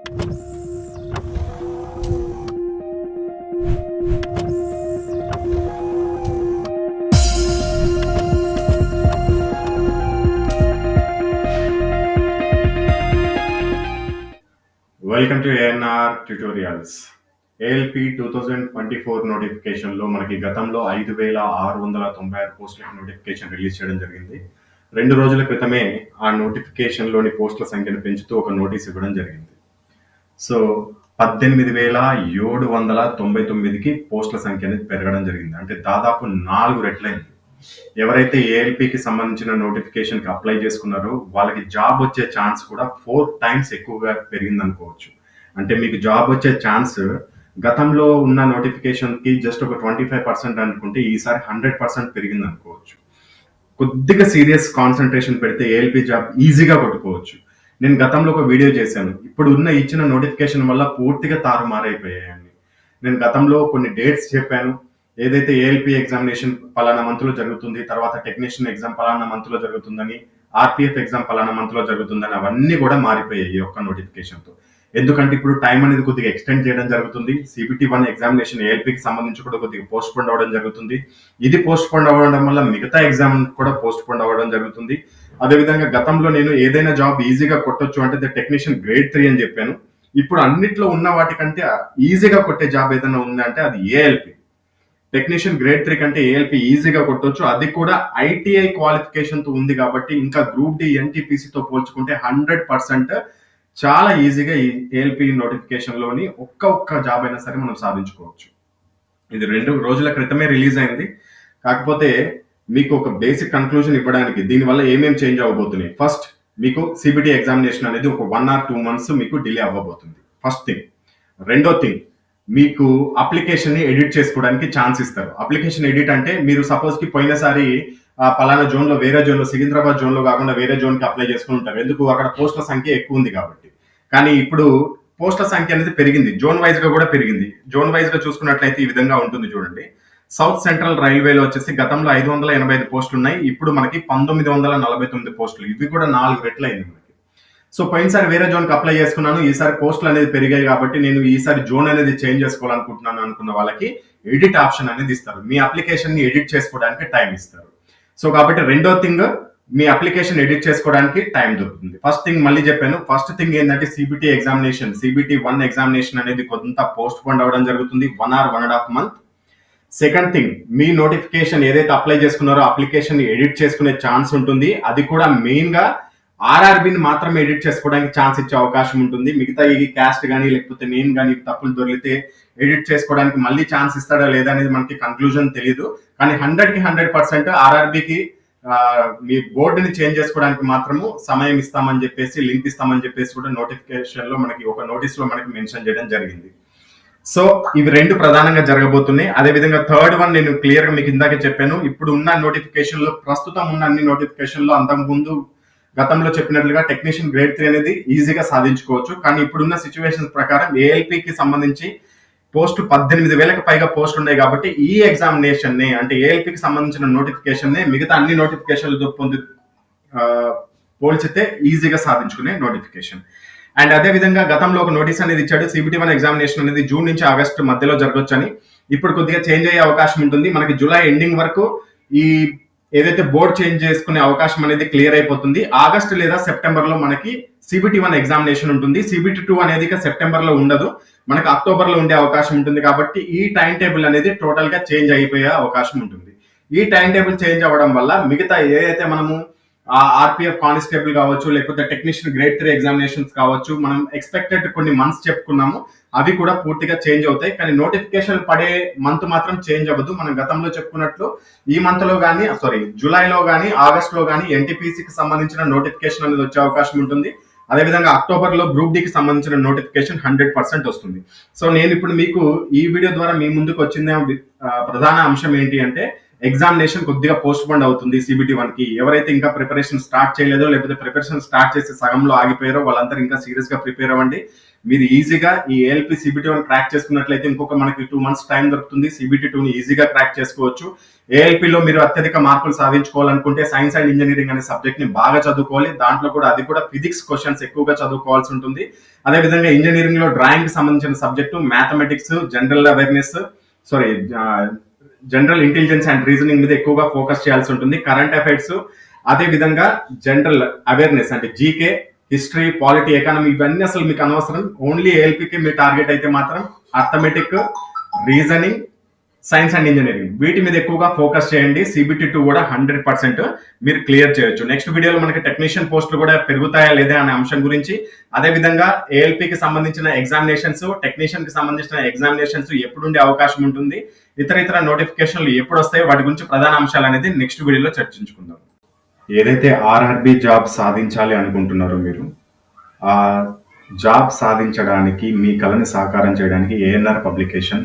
Welcome to ANR tutorials ALP two thousand twenty four నోటిఫికేషన్లో మనకి గతంలో ఐదు వేల ఆరు వందల తొంభై ఆరు పోస్టులకు నోటిఫికేషన్ రిలీజ్ చేయడం జరిగింది. రెండు రోజుల క్రితమే ఆ నోటిఫికేషన్లోని పోస్టుల సంఖ్యను పెంచుతూ ఒక నోటీస్ ఇవ్వడం జరిగింది. సో పద్దెనిమిది వేల ఏడు వందల తొంభై తొమ్మిదికి పోస్టుల సంఖ్య అనేది పెరగడం జరిగింది. అంటే దాదాపు నాలుగు రెట్లయింది ఎవరైతే ఏఎల్పికి సంబంధించిన నోటిఫికేషన్కి అప్లై చేసుకున్నారో వాళ్ళకి జాబ్ వచ్చే ఛాన్స్ కూడా ఫోర్ టైమ్స్ ఎక్కువగా పెరిగింది అనుకోవచ్చు అంటే మీకు జాబ్ వచ్చే ఛాన్స్ గతంలో ఉన్న నోటిఫికేషన్కి జస్ట్ ఒక ట్వంటీ ఫైవ్ పర్సెంట్ అనుకుంటే ఈసారి హండ్రెడ్ పర్సెంట్ పెరిగింది అనుకోవచ్చు కొద్దిగా సీరియస్ కాన్సన్ట్రేషన్ పెడితే ఏఎల్పి జాబ్ ఈజీగా కొట్టుకోవచ్చు. నేను గతంలో ఒక వీడియో చేశాను. ఇప్పుడు ఉన్న ఇచ్చిన నోటిఫికేషన్ వల్ల పూర్తిగా తారుమారైపోయాయని నేను గతంలో కొన్ని డేట్స్ చెప్పాను. ఏదైతే ఏఎల్పి ఎగ్జామినేషన్ పలానా మంత్లో జరుగుతుంది తర్వాత టెక్నీషియన్ ఎగ్జామ్ పలానా మంత్లో జరుగుతుందని ఆర్పిఎఫ్ ఎగ్జామ్ పలానా మంత్లో జరుగుతుందని అవన్నీ కూడా మారిపోయాయి ఈ ఒక్క నోటిఫికేషన్తో. ఎందుకంటే ఇప్పుడు టైం అనేది కొద్దిగా ఎక్స్టెండ్ చేయడం జరుగుతుంది. సిబిటి వన్ ఎగ్జామినేషన్ ఏఎల్పికి సంబంధించి కూడా కొద్దిగా పోస్ట్ పోన్ అవ్వడం జరుగుతుంది. ఇది పోస్ట్ పోన్ అవ్వడం వల్ల మిగతా ఎగ్జామ్ కూడా పోస్ట్ పోన్ అవ్వడం జరుగుతుంది. అదేవిధంగా గతంలో నేను ఏదైనా జాబ్ ఈజీగా కొట్టొచ్చు అంటే ద టెక్నీషియన్ గ్రేడ్ త్రీ అని చెప్పాను. ఇప్పుడు అన్నిట్లో ఉన్న వాటికంటే ఈజీగా కొట్టే జాబ్ ఏదైనా ఉందంటే అది ఏఎల్పి టెక్నీషియన్ గ్రేడ్ త్రీ కంటే ఏఎల్పి ఈజీగా కొట్టొచ్చు. అది కూడా ఐటీఐ క్వాలిఫికేషన్తో ఉంది కాబట్టి ఇంకా గ్రూప్ డి ఎన్టీపీసీతో పోల్చుకుంటే హండ్రెడ్ పర్సెంట్ చాలా ఈజీగా ఈ ఏఎల్పి నోటిఫికేషన్లోని ఒక్క ఒక్క జాబ్ అయినా సరే మనం సాధించుకోవచ్చు. ఇది రెండు రోజుల క్రితమే రిలీజ్ అయింది. కాకపోతే మీకు ఒక బేసిక్ కన్క్లూజన్ ఇవ్వడానికి దీనివల్ల ఏమేమి చేంజ్ అవ్వబోతున్నాయి? ఫస్ట్ మీకు సిబిటి ఎగ్జామినేషన్ అనేది ఒక వన్ ఆర్ టూ మంత్స్ మీకు డిలే అవ్వబోతుంది. ఫస్ట్ థింగ్ రెండో థింగ్ మీకు అప్లికేషన్ని ఎడిట్ చేసుకోవడానికి ఛాన్స్ ఇస్తారు. అప్లికేషన్ ఎడిట్ అంటే మీరు సపోజ్కి పోయినసారి పలానా జోన్లో వేరే జోన్లో సికింద్రాబాద్ జోన్లో కాకుండా వేరే జోన్కి అప్లై చేసుకుని ఉంటారు. ఎందుకు? అక్కడ పోస్టుల సంఖ్య ఎక్కువ ఉంది కాబట్టి. కానీ ఇప్పుడు పోస్టుల సంఖ్య అనేది పెరిగింది. జోన్ వైజ్గా కూడా పెరిగింది. జోన్ వైజ్గా చూసుకున్నట్లయితే ఈ విధంగా ఉంటుంది చూడండి. సౌత్ సెంట్రల్ రైల్వేలో వచ్చేసి గతంలో ఐదు వందల ఎనభై ఐదు పోస్టులు ఉన్నాయి. ఇప్పుడు మనకి పంతొమ్మిది వందల నలభై తొమ్మిది పోస్టులు. ఇవి కూడా నాలుగు రెట్లు అయింది మనకి. సో పోయినసారి వేరే జోన్కి అప్లై చేసుకున్నాను. ఈసారి పోస్టులు అనేది పెరిగాయి కాబట్టి నేను ఈసారి జోన్ అనేది చేంజ్ చేసుకోవాలనుకుంటున్నాను అనుకున్న వాళ్ళకి ఎడిట్ ఆప్షన్ అనేది ఇస్తారు. మీ అప్లికేషన్ని ఎడిట్ చేసుకోవడానికి టైం ఇస్తారు. సో కాబట్టి రెండో థింగ్ మీ అప్లికేషన్ ఎడిట్ చేసుకోవడానికి టైం దొరుకుతుంది. ఫస్ట్ థింగ్ మళ్ళీ చెప్పాను. ఫస్ట్ థింగ్ ఏంటంటే CBT examination CBT one examination అనేది కొంత పోస్ట్ పోన్ అవ్వడం జరుగుతుంది. One or one and half month. Second thing me notification ఏదైతే అప్లై చేసుకున్నారో అప్లికేషన్ ఎడిట్ చేసుకునే ఛాన్స్ ఉంటుంది. అది కూడా మెయిన్గా ఆర్ఆర్బిని మాత్రమే ఎడిట్ చేసుకోవడానికి ఛాన్స్ ఇచ్చే అవకాశం ఉంటుంది. మిగతా ఈ క్యాస్ట్ కానీ లేకపోతే నేను కానీ తప్పులు దొరికితే ఎడిట్ చేసుకోవడానికి మళ్ళీ ఛాన్స్ ఇస్తాడా లేదా అనేది మనకి కన్క్లూజన్ తెలియదు కానీ హండ్రెడ్కి హండ్రెడ్ పర్సెంట్ ఆర్ఆర్బికి మీ బోర్డుని చేంజ్ చేసుకోవడానికి మాత్రము సమయం ఇస్తామని చెప్పేసి లింక్ ఇస్తామని చెప్పేసి కూడా నోటిఫికేషన్లో మనకి ఒక నోటీస్లో మనకి మెన్షన్ చేయడం జరిగింది. సో ఇవి రెండు ప్రధానంగా జరగబోతున్నాయి. అదే విధంగా థర్డ్ వన్ నేను క్లియర్గా మీకు ఇందాక చెప్పాను. ఇప్పుడు ఉన్న నోటిఫికేషన్లో ప్రస్తుతం ఉన్న అన్ని నోటిఫికేషన్లో అంతకు ముందు గతంలో చెప్పినట్లుగా టెక్నీషియన్ గ్రేడ్ త్రీ అనేది ఈజీగా సాధించుకోవచ్చు. కానీ ఇప్పుడున్న సిచ్యువేషన్స్ ప్రకారం ఏఎల్పికి సంబంధించి పోస్ట్ పద్దెనిమిది వేలకు పైగా పోస్ట్ ఉన్నాయి కాబట్టి ఈ ఎగ్జామినేషన్ని అంటే ఏఎల్పికి సంబంధించిన నోటిఫికేషన్ని మిగతా అన్ని నోటిఫికేషన్లతో పొంది పోల్చితే ఈజీగా సాధించుకునే నోటిఫికేషన్ అండ్ అదే విధంగా గతంలో ఒక నోటీస్ అనేది ఇచ్చాడు సిబిటి వన్ ఎగ్జామినేషన్ అనేది జూన్ నుంచి ఆగస్టు మధ్యలో జరగవచ్చు అని ఇప్పుడు కొద్దిగా చేంజ్ అయ్యే అవకాశం ఉంటుంది. మనకి జూలై ఎండింగ్ వరకు ఈ ఏదైతే బోర్డ్ చేంజ్ చేసుకునే అవకాశం అనేది క్లియర్ అయిపోతుంది. ఆగస్ట్ లేదా సెప్టెంబర్లో మనకి సిబిటి వన్ ఎగ్జామినేషన్ ఉంటుంది. సిబిటి టూ అనేది ఇక సెప్టెంబర్లో ఉండదు. మనకి అక్టోబర్లో ఉండే అవకాశం ఉంటుంది కాబట్టి ఈ టైం టేబుల్ అనేది టోటల్గా చేంజ్ అయిపోయే అవకాశం ఉంటుంది. ఈ టైం టేబుల్ చేంజ్ అవ్వడం వల్ల మిగతా ఏదైతే మనము ఆర్పిఎఫ్ కానిస్టేబుల్ కావచ్చు లేకపోతే టెక్నీషియన్ గ్రేడ్ త్రీ ఎగ్జామినేషన్స్ కావచ్చు మనం ఎక్స్పెక్టెడ్ కొన్ని మంత్స్ చెప్పుకున్నాము. అవి కూడా పూర్తిగా చేంజ్ అవుతాయి. కానీ నోటిఫికేషన్ పడే మంత్ మాత్రం చేంజ్ అవ్వదు. మనం గతంలో చెప్పుకున్నట్లు ఈ మంత్లో కానీ సారీ జూలైలో కానీ ఆగస్ట్లో కానీ ఎన్టీపీసీకి సంబంధించిన నోటిఫికేషన్ అనేది వచ్చే అవకాశం ఉంటుంది. అదేవిధంగా అక్టోబర్లో గ్రూప్ డికి సంబంధించిన నోటిఫికేషన్ హండ్రెడ్ పర్సెంట్ వస్తుంది. సో నేను ఇప్పుడు మీకు ఈ వీడియో ద్వారా మీ ముందుకు వచ్చిన ప్రధాన అంశం ఏంటి అంటే ఎగ్జామినేషన్ కొద్దిగా పోస్ట్ పోన్ అవుతుంది సిబిటి వన్కి ఎవరైతే ఇంకా ప్రిపరేషన్ స్టార్ట్ చేయలేదో లేకపోతే ప్రిపరేషన్ స్టార్ట్ చేసి సగంలో ఆగిపోయారో వాళ్ళందరూ ఇంకా సీరియస్గా ప్రిపేర్ అవ్వండి. మీరు ఈజీగా ఈ ఏఎల్పి సిబిటి వన్ క్రాక్ చేసుకున్నట్లయితే ఇంకొక మనకి టూ మంత్స్ టైం దొరుకుతుంది. సిబిటి టూ ని ఈజీగా క్రాక్ చేసుకోవచ్చు. ఏఎల్పిలో మీరు అత్యధిక మార్కులు సాధించుకోవాలనుకుంటే సైన్స్ అండ్ ఇంజనీరింగ్ అనే సబ్జెక్ట్ని బాగా చదువుకోవాలి. దాంట్లో కూడా అది కూడా ఫిజిక్స్ క్వశ్చన్స్ ఎక్కువగా చదువుకోవాల్సి ఉంటుంది. అదేవిధంగా ఇంజనీరింగ్లో డ్రాయింగ్కి సంబంధించిన subject mathematics general awareness sorry general intelligence and reasoning మీద ఎక్కువగా ఫోకస్ చేయాల్సి ఉంటుంది. కరెంట్ అఫైర్స్ అదే విధంగా జనరల్ అవేర్నెస్ అంటే జీకే హిస్టరీ పాలిటీ ఎకానమీ ఇవన్నీ అసలు మీకు అనవసరం. ఓన్లీ ఏఎల్పికి మీ టార్గెట్ అయితే మాత్రం arithmetic reasoning science and engineering వీటి మీద ఎక్కువగా ఫోకస్ చేయండి. సిబిటి టూ కూడా హండ్రెడ్ పర్సెంట్ మీరు క్లియర్ చేయొచ్చు. నెక్స్ట్ వీడియోలో మనకి టెక్నీషియన్ పోస్టులు కూడా పెరుగుతాయా లేదా అనే అంశం గురించి. అదే విధంగా సంబంధించిన ఎగ్జామినేషన్స్ టెక్నీషియన్కి సంబంధించిన ఎగ్జామినేషన్స్ ఎప్పుడు ఉండే అవకాశం ఉంటుంది. ఇతర ఇతర నోటిఫికేషన్లు ఎప్పుడు వస్తాయి వాటి గురించి ప్రధాన అంశాలు అనేది నెక్స్ట్ వీడియోలో చర్చించుకుందాం. ఏదైతే ఆర్ఆర్బి జాబ్ సాధించాలి అనుకుంటున్నారో మీరు ఆ జాబ్ సాధించడానికి మీ కళని సాకారం చేయడానికి ఏఎన్ఆర్ పబ్లికేషన్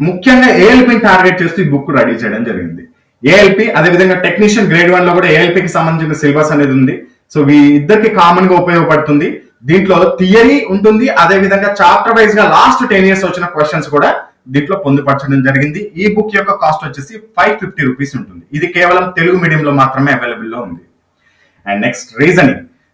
ముఖ్యంగా ఏఎల్పి టార్గెట్ చేస్తూ ఈ బుక్ రెడీ చేయడం జరిగింది. ఏఎల్పి అదేవిధంగా టెక్నీషియన్ గ్రేడ్ వన్లో కూడా ఏఎల్పికి సంబంధించిన సిలబస్ అనేది ఉంది. సో ఈ ఇద్దరికి కామన్గా ఉపయోగపడుతుంది. దీంట్లో థియరీ ఉంటుంది. అదే విధంగా చాప్టర్ వైజ్గా లాస్ట్ టెన్ ఇయర్స్ వచ్చిన క్వశ్చన్స్ కూడా దీంట్లో పొందుపరచడం జరిగింది. ఈ బుక్ యొక్క కాస్ట్ వచ్చేసి ఫైవ్ ఫిఫ్టీ రూపీస్ ఉంటుంది. ఇది కేవలం తెలుగు మీడియంలో మాత్రమే అవైలబుల్లో ఉంది. And next reasoning